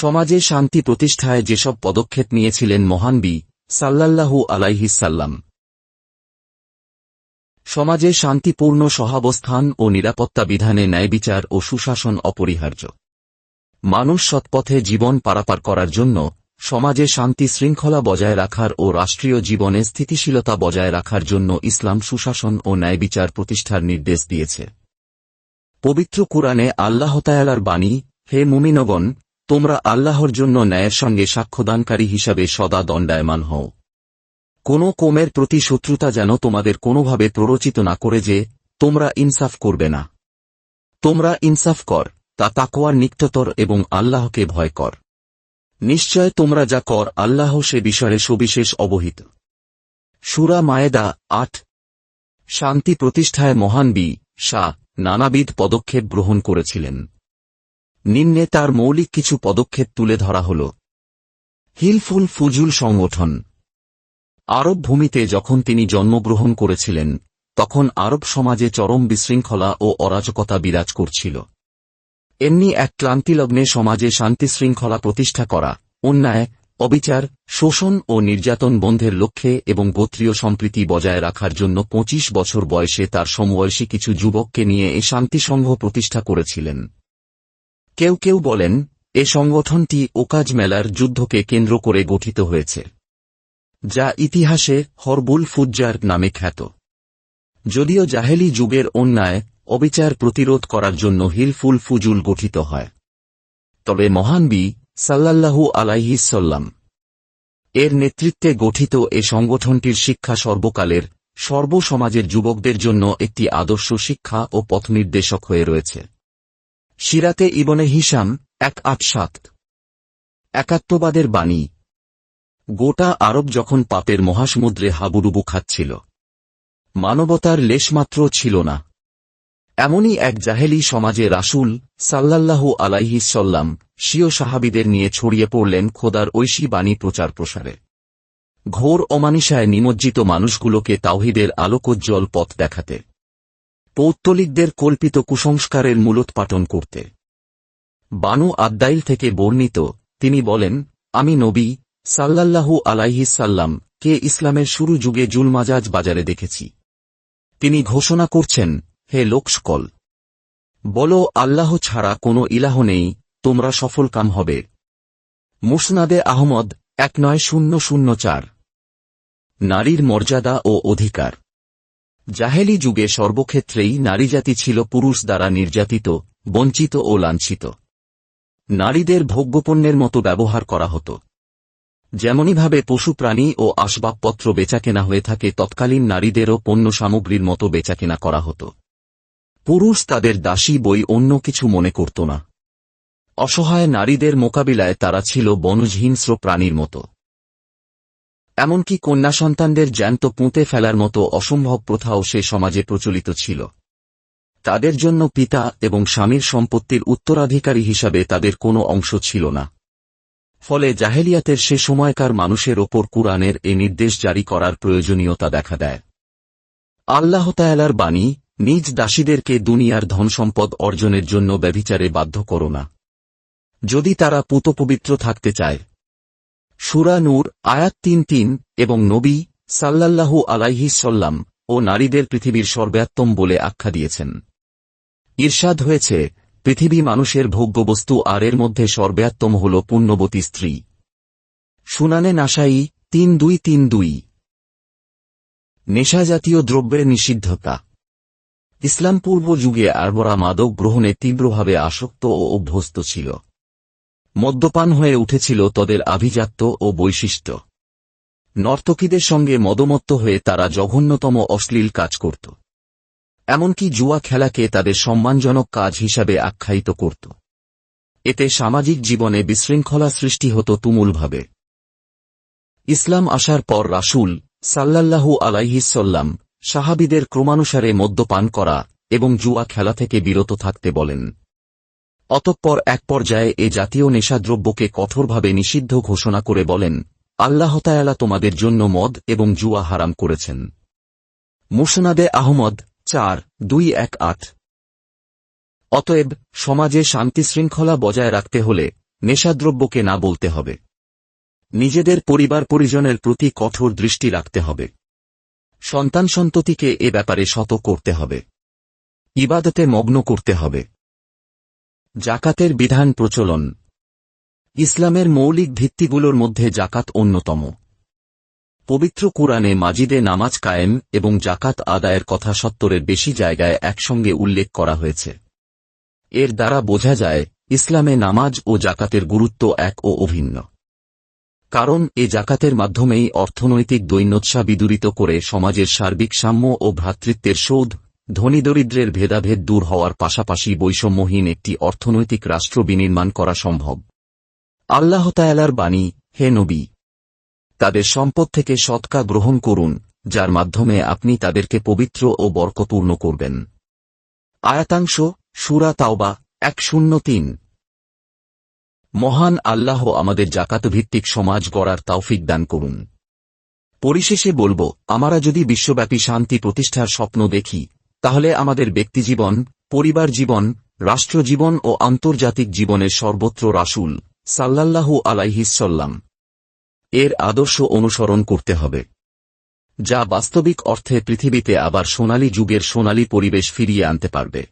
সমাজে শান্তি প্রতিষ্ঠায় যেসব পদক্ষেপ নিয়েছিলেন মহানবী সাল্লাল্লাহু আলাইহিসাল্লাম সমাজে শান্তিপূর্ণ সহাবস্থান ও নিরাপত্তা বিধানে ন্যায়বিচার ও সুশাসন অপরিহার্য। মানুষ সৎপথে জীবন পারাপার করার জন্য সমাজে শান্তি শৃঙ্খলা বজায় রাখার ও রাষ্ট্রীয় জীবনে স্থিতিশীলতা বজায় রাখার জন্য ইসলাম সুশাসন ও ন্যায়বিচার প্রতিষ্ঠার নির্দেশ দিয়েছে। পবিত্র কুরআনে আল্লাহতায়ালার বাণী, হে মুমিনগণ তোমরা আল্লাহর জন্য ন্যায়ের সঙ্গে সাক্ষ্যদানকারী হিসাবে সদা দণ্ডায়মান হও। কোন কোমের প্রতি শত্রুতা যেন তোমাদের কোনোভাবে প্ররোচিত না করে যে, তোমরা ইনসাফ করবে না। তোমরা ইনসাফ কর, তা তাকোয়ার নিকটতর এবং আল্লাহকে ভয় কর। নিশ্চয় তোমরা যা কর, আল্লাহ সে বিষয়ে সবিশেষ অবহিত। সুরা মায়েদা আট, শান্তি প্রতিষ্ঠায় মহান বি, শাহ, নানাবিধ পদক্ষেপ গ্রহণ করেছিলেন। নিম্নে তার মৌলিক কিছু পদক্ষেপ তুলে ধরা হল। হিলফুল ফুজুল সংগঠন। আরব ভূমিতে যখন তিনি জন্মগ্রহণ করেছিলেন, তখন আরব সমাজে চরম বিশৃঙ্খলা ও অরাজকতা বিরাজ করছিল। এমনি এক ক্লান্তিলগ্নে সমাজে শান্তিশৃঙ্খলা প্রতিষ্ঠা করা, অন্যায়, অবিচার, শোষণ ও নির্যাতন বন্ধের লক্ষ্যে এবং গোত্রীয় সম্প্রীতি বজায় রাখার জন্য ২৫ বছর বয়সে তার সমবয়সী কিছু যুবককে নিয়ে এ শান্তিসংঘ প্রতিষ্ঠা করেছিলেন। কেউ কেউ বলেন, এ সংগঠনটি ওকাজ মেলার যুদ্ধকে কেন্দ্র করে গঠিত হয়েছে, যা ইতিহাসে হরবুল ফুজ্জার নামে খ্যাত। যদিও জাহেলি যুগের অন্যায়, অবিচার প্রতিরোধ করার জন্য হিলফুল ফুজুল গঠিত হয়। তবে মহানবী সাল্লাল্লাহু আলাইহিসাল্লাম এর নেতৃত্বে গঠিত এ সংগঠনটির শিক্ষা সর্বকালের সর্বসমাজের যুবকদের জন্য একটি আদর্শ শিক্ষা ও পথনির্দেশক হয়ে রয়েছে। সিরাতে ইবনে হিসাম এক আট সাত একাত্মবাদের বাণী। গোটা আরব যখন পাপের মহাসমুদ্রে হাবুডুবু খাচ্ছিল, মানবতার লেশমাত্র ছিল না। এমনই এক জাহেলি সমাজে রাসুল সাল্লাল্লাহু আলাইহিসল্লাম স্বীয় সাহাবিদের নিয়ে ছড়িয়ে পড়লেন খোদার ঐশী বাণী প্রচার প্রসারে। ঘোর অমানিসায় নিমজ্জিত মানুষগুলোকে তাওহিদের আলোকোজ্জ্বল পথ দেখাতে। পৌত্তলিকদের কল্পিত কুসংস্কারের মূলোৎপাটন করতে। বানু আদ্দাইল থেকে বর্ণিত, তিনি বলেন, আমি নবী সাল্লাল্লাহু আলাইহিসাল্লাম কে ইসলামের শুরু যুগে জুলমাজাজ বাজারে দেখেছি। তিনি ঘোষণা করছেন, হে লোকসকল, বলো আল্লাহ ছাড়া কোনো ইলাহ নেই, তোমরা সফল কাম হবে। মুসনাদে আহমদ এক নয় শূন্য শূন্য চার। নারীর মর্যাদা ও অধিকার। জাহেলি যুগে সর্বক্ষেত্রেই নারীজাতি ছিল পুরুষ দ্বারা নির্যাতিত, বঞ্চিত ও লাঞ্ছিত। নারীদের ভোগ্যপণ্যের মতো ব্যবহার করা হতো। যেমনইভাবে পশু প্রাণী ও আসবাবপত্র বেচাকেনা হয়ে থাকে, তৎকালীন নারীদেরও পণ্য সামগ্রীর মতো বেচাকেনা করা হতো। পুরুষ তাদের দাসী বই অন্য কিছু মনে করত না। অসহায় নারীদের মোকাবিলায় তারা ছিল বনজহিংস্র প্রাণীর মতো। এমনকি কন্যা সন্তানদের জ্যান্ত পুঁতে ফেলার মতো অসম্ভব প্রথাও সে সমাজে প্রচলিত ছিল। তাদের জন্য পিতা এবং স্বামীর সম্পত্তির উত্তরাধিকারী হিসাবে তাদের কোনো অংশ ছিল না। ফলে জাহেলিয়াতের সে সময়কার মানুষের ওপর কুরআনের এ নির্দেশ জারি করার প্রয়োজনীয়তা দেখা দেয়। আল্লাহ তায়ালার বাণী, নিজ দাসীদেরকে দুনিয়ার ধনসম্পদ অর্জনের জন্য ব্যভিচারে বাধ্য করো না। যদি তারা পুতপবিত্র থাকতে চায় সুরা নূর, আয়াত তিন তিন, এবং নবী সাল্লাল্লাহু আলাইহিসল্লাম ও নারীদের পৃথিবীর সর্বাত্তম বলে আখ্যা দিয়েছেন। ঈর্ষাদ হয়েছে, পৃথিবী মানুষের ভোগ্যবস্তু আর এর মধ্যে সর্বাত্তম হল পুণ্যবতী স্ত্রী। সুনানে নাসাই তিন দুই তিন দুই। নেশাজাতীয় দ্রব্যের নিষিদ্ধতা। ইসলাম পূর্ব যুগে আরবরা মাদক গ্রহণে তীব্রভাবে আসক্ত ও অভ্যস্ত ছিল। মদ্যপান হয়ে উঠেছিল তাদের আভিজাত্য ও বৈশিষ্ট্য। নর্তকীদের সঙ্গে মদমত্ত হয়ে তারা জঘন্যতম অশ্লীল কাজ করত। এমনকি জুয়া খেলাকে তাদের সম্মানজনক কাজ হিসাবে আখ্যায়িত করত। এতে সামাজিক জীবনে বিশৃঙ্খলা সৃষ্টি হতো তুমুলভাবে। ইসলাম আসার পর রাসুল সাল্লাল্লাহু আলাইহিসাল্লাম সাহাবিদের ক্রমানুসারে মদ্যপান করা এবং জুয়া খেলা থেকে বিরত থাকতে বলেন। অতঃপর এক পর্যায়ে এ জাতীয় নেশাদ্রব্যকে কঠোরভাবে নিষিদ্ধ ঘোষণা করে বলেন আল্লাহতায়ালা তোমাদের জন্য মদ এবং জুয়া হারাম করেছেন। মুসনাদে আহমদ, চার, দুই, এক, আট। অতএব, সমাজে শান্তি শৃঙ্খলা বজায় রাখতে হলে নেশাদ্রব্যকে না বলতে হবে। নিজেদের পরিবার পরিজনের প্রতি কঠোর দৃষ্টি রাখতে হবে। সন্তান সন্ততিকে এ ব্যাপারে শত করতে হবে। ইবাদতে মগ্ন করতে হবে। জাকাতের বিধান প্রচলন। ইসলামের মৌলিক ভিত্তিগুলোর মধ্যে জাকাত অন্যতম। পবিত্র কুরআনে মাজিদে নামাজ কায়েম এবং জাকাত আদায়ের কথা সত্তরের বেশি জায়গায় একসঙ্গে উল্লেখ করা হয়েছে। এর দ্বারা বোঝা যায়, ইসলামে নামাজ ও জাকাতের গুরুত্ব এক ও অভিন্ন। কারণ এ জাকাতের মাধ্যমেই অর্থনৈতিক দৈন্যৎসা বিদূরিত করে সমাজের সার্বিক সাম্য ও ভ্রাতৃত্বের শোধ ধনী দরিদ্রের ভেদাভেদ দূর হওয়ার পাশাপাশি বৈষম্যহীন একটি অর্থনৈতিক রাষ্ট্র বিনির্মাণ করা সম্ভব। আল্লাহ তায়ালার বাণী, হে নবী! তাদের সম্পদ থেকে সৎকা গ্রহণ করুন, যার মাধ্যমে আপনি তাদেরকে পবিত্র ও বরকপূর্ণ করবেন। আয়াতাংশ, সুরা তাওবা, এক শূন্য তিন। মহান আল্লাহ আমাদের জাকাতভিত্তিক সমাজ গড়ার তাওফিক দান করুন। পরিশেষে বলব, আমরা যদি বিশ্বব্যাপী শান্তি প্রতিষ্ঠার স্বপ্ন দেখি তাহলে আমাদের ব্যক্তিজীবন, পরিবার জীবন, রাষ্ট্রজীবন ও আন্তর্জাতিক জীবনের সর্বত্র রাসুল সাল্লাল্লাহু আলাইহিসাল্লাম এর আদর্শ অনুসরণ করতে হবে। যা বাস্তবিক অর্থে পৃথিবীতে আবার সোনালী যুগের সোনালী পরিবেশ ফিরিয়ে আনতে পারবে।